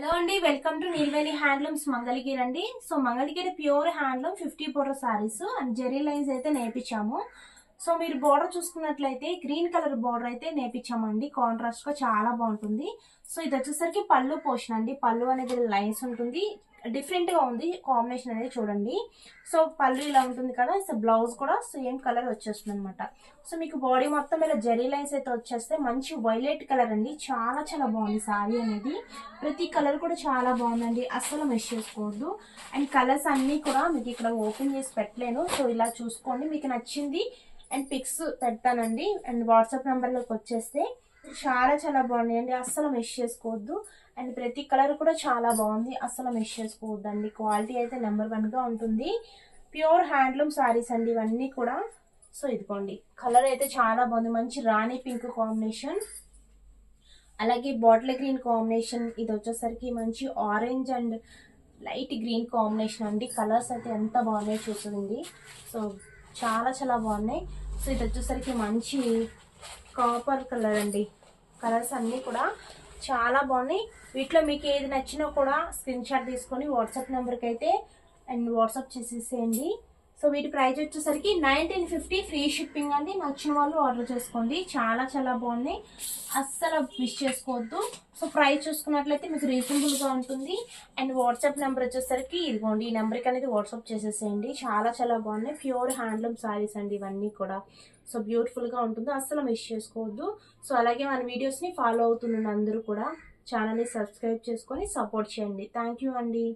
Hello అండి welcome to Neelveli handlooms Mangalagiri అండి so Mangalagiri pure handloom fifty border saris and zari lines అయితే నేర్పించాము. So మీరు border చూసుకున్నట్లయితే గ్రీన్ కలర్ బోర్డర్ అయితే నేర్పించామండి. కాంట్రాస్ట్గా చాలా బాగుంటుంది. సో ఇది వచ్చేసరికి పళ్ళు పోషన్ అండి. పళ్ళు అనేది లైన్స్ ఉంటుంది. డిఫరెంట్గా ఉంది కాంబినేషన్ అనేది చూడండి. సో పళ్ళు ఇలా ఉంటుంది కదా సో బ్లౌజ్ కూడా సేమ్ కలర్ వచ్చేస్తుంది అనమాట సో మీకు బాడీ మొత్తం ఇలా జెరీ లైన్స్ అయితే వచ్చేస్తే మంచి వైలెట్ కలర్ అండి. చాలా చాలా బాగుంది సారీ అనేది. ప్రతి కలర్ కూడా చాలా బాగుందండి. అస్సలు మిస్ చేసుకోవద్దు. అండ్ కలర్స్ అన్నీ కూడా మీకు ఇక్కడ ఓపెన్ చేసి పెట్టలేను. సో ఇలా చూసుకోండి. మీకు నచ్చింది అండ్ పిక్స్ పెడతానండి. అండ్ వాట్సాప్ నెంబర్లోకి వచ్చేస్తే చాలా చాలా బాగున్నాయండి అస్సలు మిస్ చేసుకోవద్దు. అండ్ ప్రతి కలర్ కూడా చాలా బాగుంది. అస్సలు మిస్ చేసుకోవద్దండి. క్వాలిటీ అయితే నెంబర్ వన్గా ఉంటుంది. ప్యూర్ హ్యాండ్లూమ్ సారీస్ అండి ఇవన్నీ కూడా. సో ఇదిగోండి. కలర్ అయితే చాలా బాగుంది. మంచి రాణి పింక్ కాంబినేషన్ అలాగే బాటిల్ గ్రీన్ కాంబినేషన్ ఇది వచ్చేసరికి మంచి orange and light green combination అండి. కలర్స్ అయితే ఎంత బాగున్నాయో చూస్తుంది సో చాలా చాలా బాగున్నాయి. సో ఇది వచ్చేసరికి మంచి కాపర్ కలర్ అండి. కలర్స్ అన్నీ కూడా చాలా బాగున్నాయి. వీటిలో మీకు ఏది నచ్చినా కూడా స్క్రీన్ షాట్ తీసుకొని వాట్సాప్ నెంబర్కి అయితే అండ్ వాట్సాప్ చేసేసేయండి. సో వీటి ప్రైస్ వచ్చేసరికి నైన్టీన్ ఫిఫ్టీ ఫ్రీ షిప్పింగ్ అండి. నచ్చిన వాళ్ళు ఆర్డర్ చేసుకోండి. చాలా చాలా బాగున్నాయి. అస్సలు మిస్ చేసుకోవద్దు. సో ప్రైస్ చూసుకున్నట్లయితే మీకు రీజనబుల్గా ఉంటుంది. అండ్ వాట్సాప్ నెంబర్ వచ్చేసరికి ఇదిగోండి ఈ నెంబర్కి అనేది వాట్సాప్ చేసేసేయండి. చాలా చాలా బాగున్నాయి. ప్యూర్ హ్యాండ్లూమ్ సారీస్ అండి ఇవన్నీ కూడా. సో బ్యూటిఫుల్గా ఉంటుంది. అస్సలు మిస్ చేసుకోవద్దు. సో అలాగే మన వీడియోస్ని ఫాలో అవుతున్న అందరూ కూడా ఛానల్ని సబ్స్క్రైబ్ చేసుకొని సపోర్ట్ చేయండి. థ్యాంక్ యూ అండి.